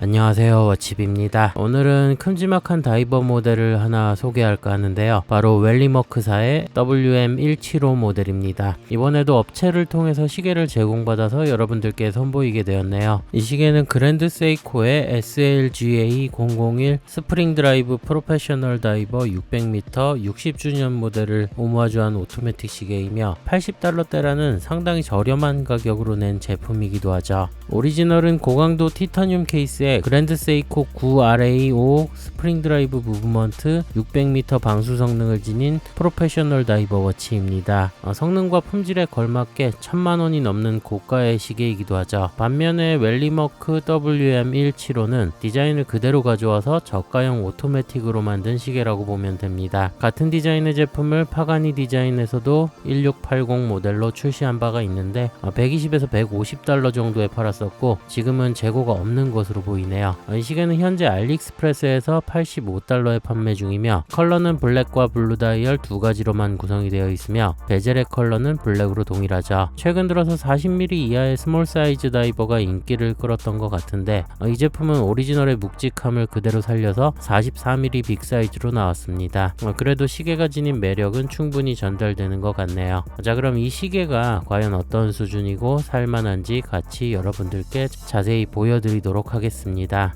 안녕하세요 워칩입니다. 오늘은 큼지막한 다이버 모델을 하나 소개할까 하는데요. 바로 웰리머크사의 WM175 모델입니다. 이번에도 업체를 통해서 시계를 제공받아서 여러분들께 선보이게 되었네요. 이 시계는 그랜드 세이코의 SLGA 001 스프링 드라이브 프로페셔널 다이버 600m 60주년 모델을 오마주한 오토매틱 시계이며 80달러대라는 상당히 저렴한 가격으로 낸 제품이기도 하죠. 오리지널은 고강도 티타늄 케이스에 그랜드 세이코 9RA5 스프링 드라이브 무브먼트 600m 방수 성능을 지닌 프로페셔널 다이버 워치입니다. 어, 성능과 품질에 걸맞게 천만 원이 넘는 고가의 시계이기도 하죠. 반면에 웰리머크 WM175는 디자인을 그대로 가져와서 저가형 오토매틱으로 만든 시계라고 보면 됩니다. 같은 디자인의 제품을 파가니 디자인에서도 1680 모델로 출시한 바가 있는데 120에서 150달러 정도에 팔았었고 지금은 재고가 없는 것으로 보입니다. 보이네요. 이 시계는 현재 알리익스프레스에서 85달러에 판매 중이며 컬러는 블랙과 블루 다이얼 두 가지로만 구성이 되어 있으며 베젤의 컬러는 블랙으로 동일하죠. 최근 들어서 40mm 이하의 스몰 사이즈 다이버가 인기를 끌었던 것 같은데 이 제품은 오리지널의 묵직함을 그대로 살려서 44mm 빅 사이즈로 나왔습니다. 그래도 시계가 지닌 매력은 충분히 전달되는 것 같네요. 자 그럼 이 시계가 과연 어떤 수준이고 살만한지 같이 여러분들께 자세히 보여드리도록 하겠습니다. 있습니다.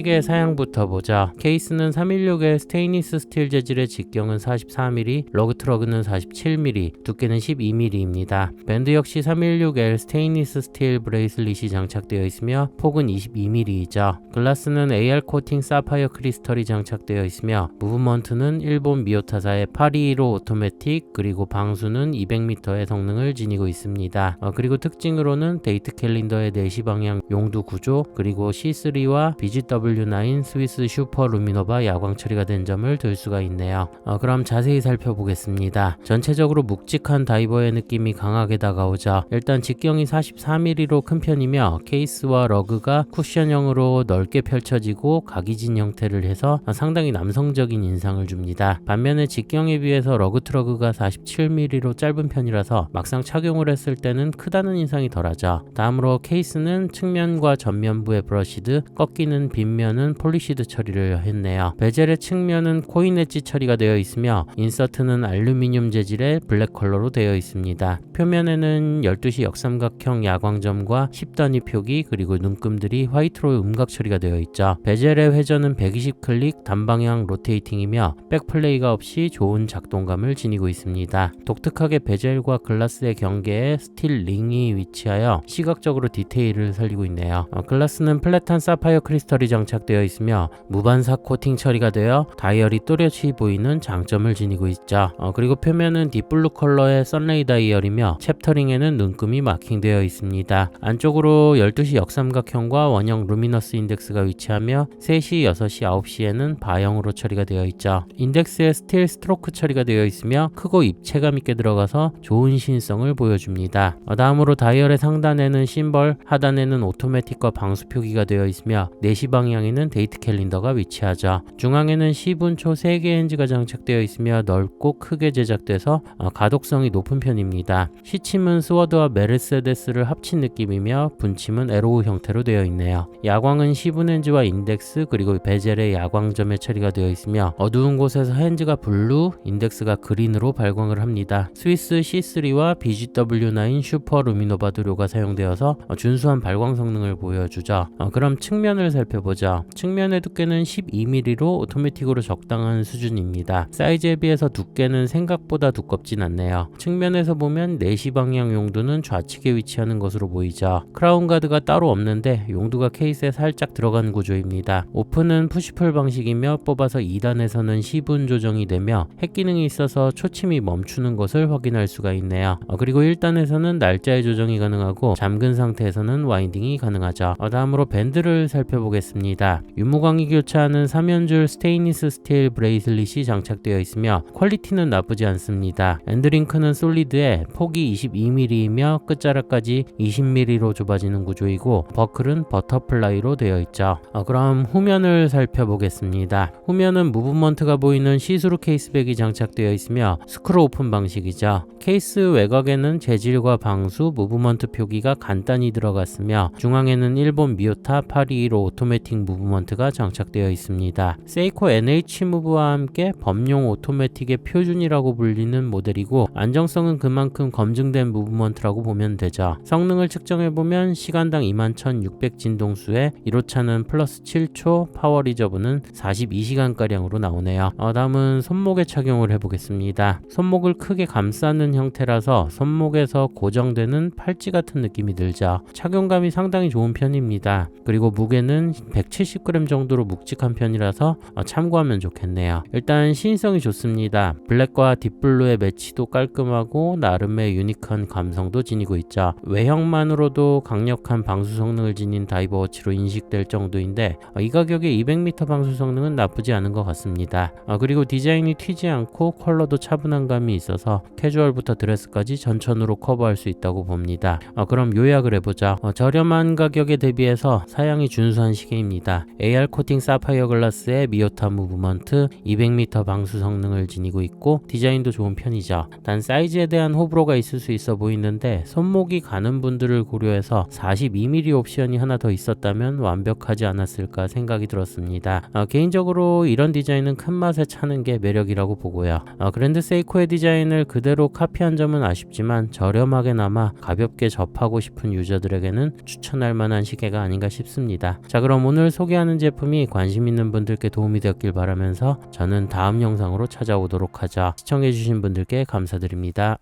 시계 사양부터 보자. 케이스는 316의 스테인리스 스틸 재질의 직경은 44mm, 러그 트러그는 47mm, 두께는 12mm입니다. 밴드 역시 316L 스테인리스 스틸 브레이슬릿이 장착되어 있으며 폭은 22mm이죠. 글라스는 AR 코팅 사파이어 크리스털이 장착되어 있으며 무브먼트는 일본 미오타사의 825 오토매틱 그리고 방수는 200m의 성능을 지니고 있습니다. 어, 그리고 특징으로는 데이트 캘린더의 4시 방향 용두 구조 그리고 C3와 비지 W9 스위스 슈퍼 루미노바 야광 처리가 된 점을 들 수가 있네요. 어, 그럼 자세히 살펴보겠습니다. 전체적으로 묵직한 다이버의 느낌이 강하게 다가오자 일단 직경이 44mm로 큰 편이며 케이스와 러그가 쿠션형으로 넓게 펼쳐지고 각이진 형태를 해서 상당히 남성적인 인상을 줍니다. 반면에 직경에 비해서 러그 트러그가 47mm로 짧은 편이라서 막상 착용을 했을 때는 크다는 인상이 덜하죠. 다음으로 케이스는 측면과 전면부의 브러시드, 꺾이는 비 뒷면은 폴리시드 처리를 했네요. 베젤의 측면은 코인 엣지 처리가 되어 있으며 인서트는 알루미늄 재질의 블랙 컬러로 되어 있습니다. 표면에는 12시 역삼각형 야광점과 10단위 표기 그리고 눈금들이 화이트로 음각 처리가 되어 있죠. 베젤의 회전은 120 클릭 단방향 로테이팅이며 백플레이가 없이 좋은 작동감을 지니고 있습니다. 독특하게 베젤과 글라스의 경계에 스틸 링이 위치하여 시각적으로 디테일을 살리고 있네요. 어, 글라스는 플랫한 사파이어 크리스털이 장착 되어 있으며 무반사 코팅 처리가 되어 다이얼이 또렷이 보이는 장점을 지니고 있죠. 어, 그리고 표면은 딥블루 컬러의 썬레이 다이얼이며 챕터링에는 눈금이 마킹되어 있습니다. 안쪽으로 12시 역삼각형과 원형 루미너스 인덱스가 위치하며 3시, 6시, 9시에는 바형으로 처리가 되어 있죠. 인덱스에 스틸 스트로크 처리가 되어 있으며 크고 입체감 있게 들어가서 좋은 신성을 보여줍니다. 어, 다음으로 다이얼의 상단에는 심벌, 하단에는 오토매틱과 방수 표기가 되어 있으며 4시 방 방향에는 데이트 캘린더가 위치하죠. 중앙에는 10분초 3개 엔지가 장착되어 있으며 넓고 크게 제작돼서 어, 가독성이 높은 편입니다. 시침은 스워드와 메르세데스를 합친 느낌이며 분침은 에로우 형태로 되어 있네요. 야광은 10분 엔지와 인덱스 그리고 베젤의 야광점에 처리가 되어 있으며 어두운 곳에서 핸즈가 블루, 인덱스가 그린으로 발광을 합니다. 스위스 C3와 BGW9 슈퍼 루미노바 도료가 사용되어서 어, 준수한 발광 성능을 보여주죠. 어, 그럼 측면을 살펴보 죠. 보자. 측면의 두께는 12mm로 오토매틱으로 적당한 수준입니다. 사이즈에 비해서 두께는 생각보다 두껍진 않네요. 측면에서 보면 4시 방향 용두는 좌측에 위치하는 것으로 보이죠. 크라운 가드가 따로 없는데 용두가 케이스에 살짝 들어간 구조입니다. 오픈은 푸시풀 방식이며 뽑아서 2단에서는 시분 조정이 되며 핵 기능이 있어서 초침이 멈추는 것을 확인할 수가 있네요. 어, 그리고 1단에서는 날짜의 조정이 가능하고 잠근 상태에서는 와인딩이 가능하죠. 어, 다음으로 밴드를 살펴보겠습니다. 있습니다. 유무광이 교차하는 3연줄 스테인리스 스틸 브레이슬릿이 장착되어 있으며 퀄리티는 나쁘지 않습니다. 엔드링크는 솔리드에 폭이 22mm이며 끝자락까지 20mm로 좁아지는 구조이고 버클은 버터플라이로 되어 있죠. 어, 그럼 후면을 살펴보겠습니다. 후면은 무브먼트가 보이는 시스루 케이스백이 장착되어 있으며 스크롤 오픈 방식이죠. 케이스 외곽에는 재질과 방수, 무브먼트 표기가 간단히 들어갔으며 중앙에는 일본 미오타 821 오토매틱 무브먼트가 장착되어 있습니다. 세이코 NH 무브와 함께 범용 오토매틱의 표준이라고 불리는 모델이고 안정성은 그만큼 검증된 무브먼트라고 보면 되죠. 성능을 측정해 보면 시간당 21,600 진동수에 1호차는 플러스 7초, 파워 리저브는 42시간가량으로 나오네요. 어, 다음은 손목에 착용을 해보겠습니다. 손목을 크게 감싸는 형태라서 손목에서 고정되는 팔찌 같은 느낌이 들죠. 착용감이 상당히 좋은 편입니다. 그리고 무게는 170g 정도로 묵직한 편이라서 어, 참고하면 좋겠네요. 일단 시인성이 좋습니다. 블랙과 딥블루의 매치도 깔끔하고 나름의 유니크한 감성도 지니고 있죠. 외형만으로도 강력한 방수 성능을 지닌 다이버 워치로 인식될 정도인데 어, 이 가격에 200m 방수 성능은 나쁘지 않은 것 같습니다. 어, 그리고 디자인이 튀지 않고 컬러도 차분한 감이 있어서 캐주얼부터 드레스까지 전천으로 커버할 수 있다고 봅니다. 어, 그럼 요약을 해보자. 어, 저렴한 가격에 대비해서 사양이 준수한 시계입니다. AR 코팅 사파이어 글라스에 미오타 무브먼트, 200m 방수 성능을 지니고 있고 디자인도 좋은 편이죠. 단 사이즈에 대한 호불호가 있을 수 있어 보이는데 손목이 가는 분들을 고려해서 42mm 옵션이 하나 더 있었다면 완벽하지 않았을까 생각이 들었습니다. 어, 개인적으로 이런 디자인은 큰 맛에 차는 게 매력이라고 보고요. 어, 그랜드 세이코의 디자인을 그대로 카피한 점은 아쉽지만 저렴하게나마 가볍게 접하고 싶은 유저들에게는 추천할 만한 시계가 아닌가 싶습니다. 자 그럼 오늘 소개하는 제품이 관심 있는 분들께 도움이 되었길 바라면서 저는 다음 영상으로 찾아오도록 하자 시청해주신 분들께 감사드립니다.